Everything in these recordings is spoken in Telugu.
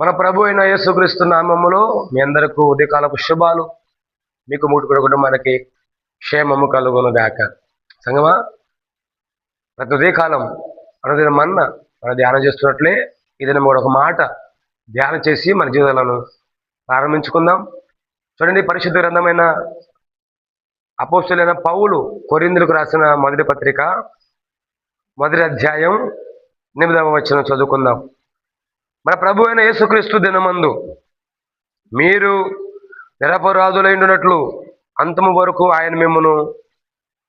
మన ప్రభు అయిన యేసుక్రీస్తు నామములో మీ అందరకు ఉదయకాలపు శుభాలు. మీకు మూడు కుటుంబానికి క్షేమము కలుగును గాక. సంగమా? ప్రతి ఉదయకాలం అనుదిన మన్న మనం ధ్యానం చేస్తున్నట్లే ఇది కూడా ఒక మాట ధ్యానం చేసి మన జీవితాలను ప్రారంభించుకుందాం. చూడండి పరిశుద్ధ గ్రంథమైన అపోస్తులైన పౌలు కొరిందులకు రాసిన మొదటి పత్రిక మొదటి అధ్యాయం ఎనిమిదవ వచ్చిన చదువుకుందాం. మన ప్రభు అయిన యేసుక్రీస్తు దినమందు మీరు నిరపరాధులైనట్లు అంతము వరకు ఆయన మిమ్మను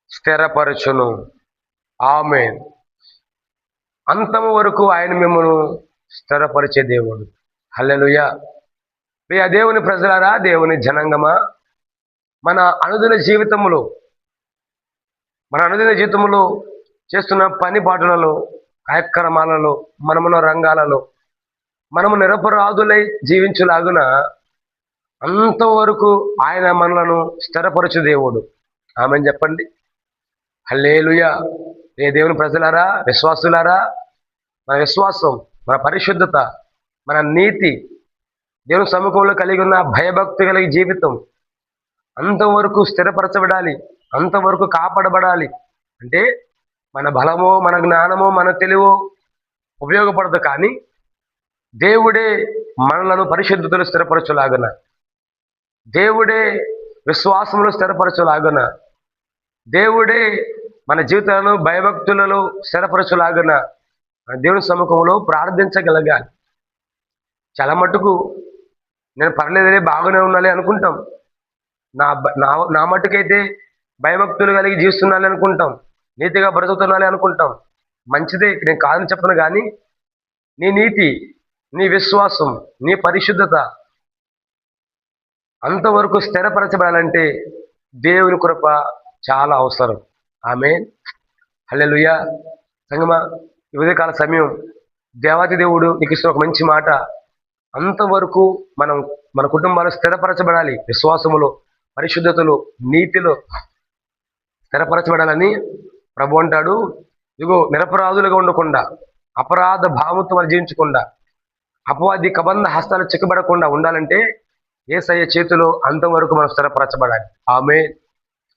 స్థిరపరచును. ఆమె అంతము వరకు ఆయన మిమ్మను స్థిరపరిచే దేవుడు. హల్లెలుయ. ప్రియ దేవుని ప్రజలారా దేవుని జనంగమా మన అనుదిన జీవితములో మన అనుదిన జీవితంలో చేస్తున్న పని పాటలలో కార్యక్రమాలలో మనమున్న రంగాలలో మనము నిరపరాధులై జీవించులాగున అంతవరకు ఆయన మనలను స్థిరపరచు దేవుడు. ఆమె చెప్పండి. హల్లేలుయ. ఏ దేవుని ప్రజలారా విశ్వాసులారా మన విశ్వాసం మన పరిశుద్ధత మన నీతి దేవుని సముఖంలో కలిగి ఉన్న భయభక్తి కలిగి జీవితం అంతవరకు స్థిరపరచబడాలి అంతవరకు కాపాడబడాలి. అంటే మన బలమో మన జ్ఞానమో మన తెలివో ఉపయోగపడదు కానీ దేవుడే మనలను పరిశుద్ధతలు స్థిరపరచులాగన. దేవుడే విశ్వాసములు స్థిరపరచులాగన. దేవుడే మన జీవితాలను భయభక్తులలో స్థిరపరచులాగన. మన దేవుని సముఖంలో ప్రార్థించగలగాలి. చాలా మటుకు నేను పర్లేదే బాగానే ఉండాలి అనుకుంటాం. నా నా నా మటుకైతే భయభక్తులు కలిగి జీవిస్తున్నాలి అనుకుంటాం. నీతిగా బ్రతుకుతున్నాలి అనుకుంటాం. మంచిదే నేను కాదని చెప్పను కానీ నీ నీతి నీ విశ్వాసం నీ పరిశుద్ధత అంతవరకు స్థిరపరచబడాలంటే దేవుని కృప చాలా అవసరం. ఆమె హల్లెలూయా. సంగమ ఉదయకాల సమయం దేవాతి దేవుడు నీకు ఇస్తున్న ఒక మంచి మాట. అంతవరకు మనం మన కుటుంబాలు స్థిరపరచబడాలి. విశ్వాసములో పరిశుద్ధతలో నీతిలో స్థిరపరచబడాలని ప్రభు అంటాడు. ఇగో నిరపరాధులుగా ఉండకుండా అపరాధ భావంతో మనం జీవించకుండా అపవాది కబంధ హస్తాలు చిక్కబడకుండా ఉండాలంటే ఏసయ్య చేతిలో అంతవరకు మనం స్థిరపరచబడాలి. ఆమె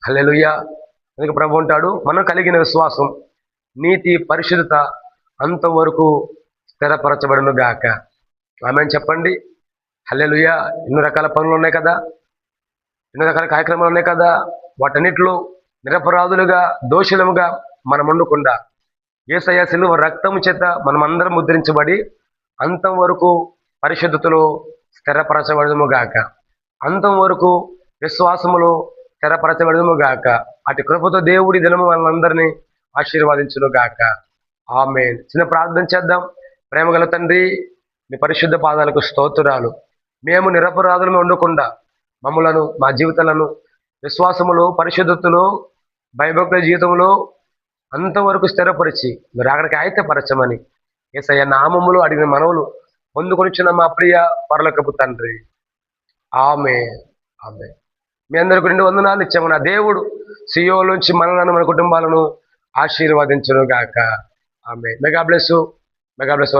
హల్లెలుయ్య అందుకే ప్రభు ఉంటాడు మనం కలిగిన విశ్వాసం నీతి పరిశుద్ధత అంతవరకు స్థిరపరచబడును గాక ఆమె చెప్పండి. హల్లెలుయ్య ఎన్నో రకాల పనులు ఉన్నాయి కదా? ఎన్నో రకాల కార్యక్రమాలు ఉన్నాయి కదా? వాటన్నిటిలో నిరపరాధులుగా దోషులముగా మనం ఉండకుండా ఏసయ్య సిలువ రక్తము చేత మనమందరం ముద్రించబడి అంతం వరకు పరిశుద్ధతలో స్థిరపరచబడము గాక. అంతం వరకు విశ్వాసములో స్థిరపరచబడము గాక. అటు కృపతో దేవుడి దినము మనందరినీ ఆశీర్వాదించును గాక. ఆమె చిన్న ప్రార్థన చేద్దాం. ప్రేమగల తండ్రి మీ పరిశుద్ధ పాదాలకు స్తోత్రాలు. మేము నిరపరాధులను ఉండకుండా మమ్ములను మా జీవితాలను విశ్వాసములో పరిశుద్ధతలో భయభక్తుల జీవితంలో అంతవరకు స్థిరపరిచి మీరు అక్కడికి ఆయతపరచమని ఏసయ్య నామములు అడిగిన మనవులు పొందుకొనిచ్చిన మా ప్రియ పరలోకపు తండ్రి. ఆమె ఆమె. మీ అందరికి రెండు వందనాలు ఇచ్చాము. నా దేవుడు సియోలోంచి మనలను మన కుటుంబాలను ఆశీర్వదించును గాక ఆమె మెగా బ్లెస్ మెగా బ్లెస్